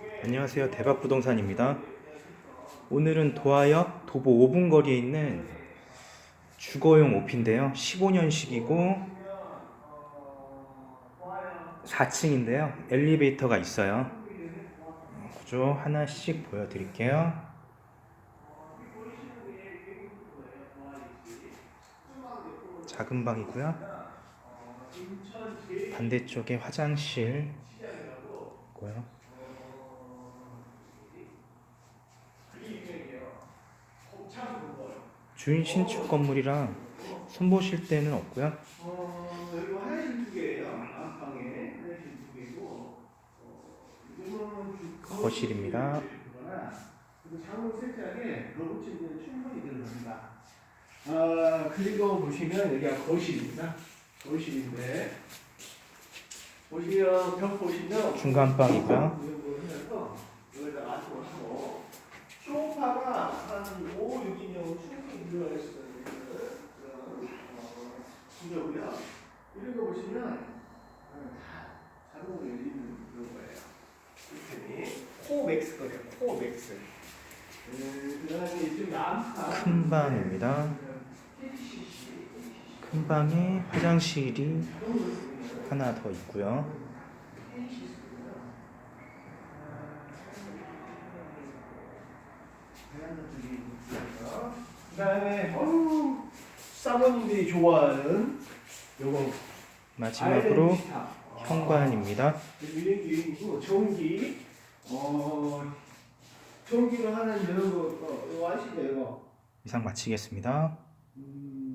안녕하세요. 대박부동산입니다. 오늘은 도하역 도보 5분 거리에 있는 주거용 오피인데요. 15년식이고 4층인데요. 엘리베이터가 있어요. 구조 하나씩 보여드릴게요. 작은 방이고요. 반대쪽에 화장실 있고요. 주인 신축 건물이라 손보실 데는 없고요. 어, 여기 화장실 두 개예요. 안방에 화장실 두 개고, 어, 이거는 주- 거실입니다. 창문 세트하게 러브침대는 충분히 들어갑니다. 아, 그리고 보시면 여기가 거실입니다. 거실인데, 보시면 벽 보시면 중간 방이고요. 이걸 해서 여기다 놔두고 하고 소파가 한 5, 6인용 충분히 들어가 있어요. 그런 어, 구조고요. 이런 거 보시면 어, 다 자동으로 열리는 그런 거예요. 시스템이 코맥스 거예요. 코맥스. 음, 그다음에 이쪽 안방 큰 방입니다. 큰 방에 화장실이 하나 더 있고요. 그다음에 어우 사모님들이 좋아하는 요거 마지막으로. 현관입니다. 유행 유행이고 전기 어 전기로 하는 이런 거 어, 이거 아시죠 이거 이상 마치겠습니다. 음,